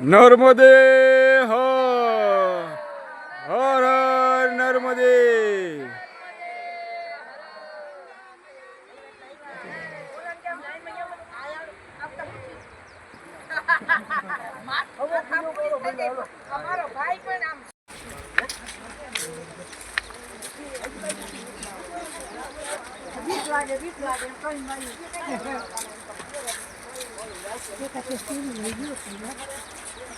નર્મદે હર હર હર નર્મદે! અમારો ભાઈ પણ આમ બીક લાગે બીક લાગે કઈ નહીં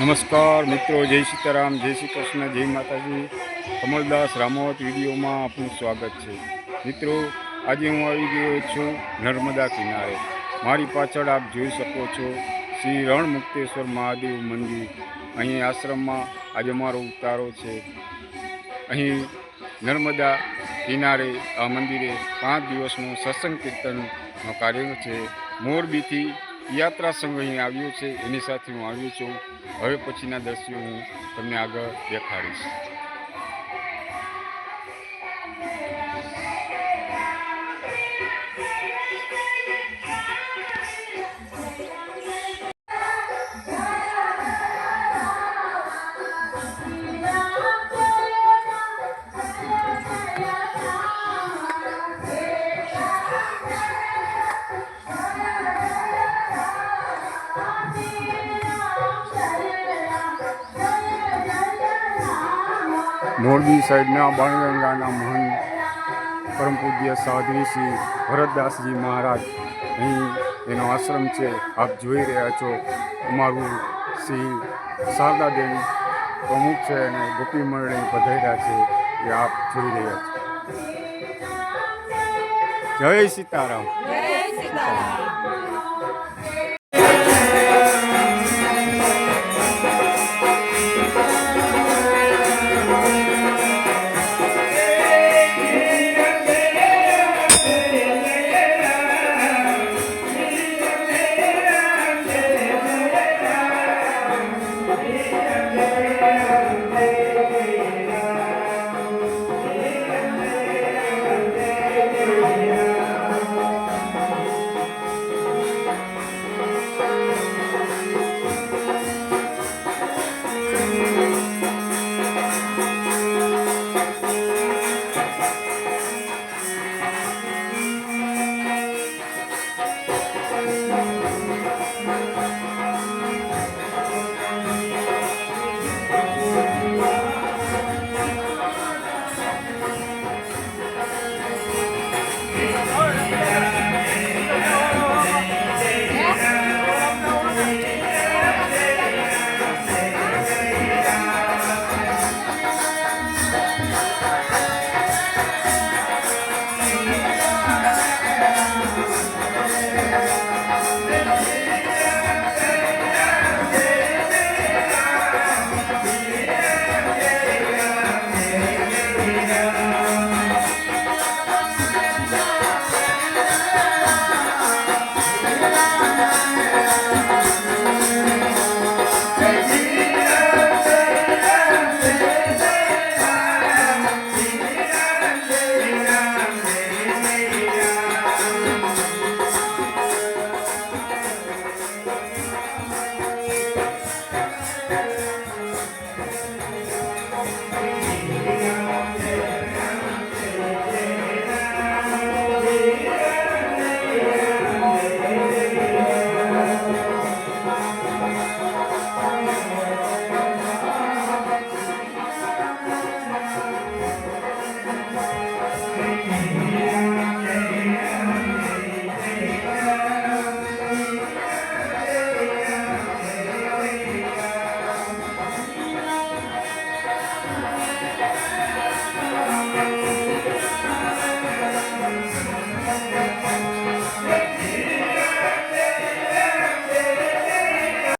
નમસ્કાર મિત્રો, જય સીતારામ, જય શ્રી કૃષ્ણ, જય માતાજી. કમલદાસ રામોત વિડીયોમાં આપનું સ્વાગત છે. મિત્રો, આજે હું આવી ગયો છું નર્મદા કિનારે. મારી પાછળ આપ જોઈ શકો છો શ્રી રણમુક્તેશ્વર મહાદેવ મંદિર. અહીં આશ્રમમાં આજે મારો ઉતારો છે. અહીં નર્મદા કિનારે આ મંદિરે પાંચ દિવસનું સત્સંગ કીર્તનનો કાર્ય છે. મોરબીથી યાત્રા સંઘ અહીં આવ્યો છે, એની સાથે હું આવ્યો છું. હવે પછીના દ્રશ્યો હું તમને આગળ દેખાડીશ. મોરબી સાઈડના બાણગંગાના મહાન પરમ પૂજ્ય સાધ્વી શ્રી ભરતદાસજી મહારાજ. અહીં એનો આશ્રમ છે. આપ જોઈ રહ્યા છો અમારું શ્રી શારદા દેવી પ્રમુખ છે અને ગોપી મંડળી પધાર્યા છે એ આપ જોઈ રહ્યા છો. જય સીતારામ. જય સીતારામ. I'm not Amen.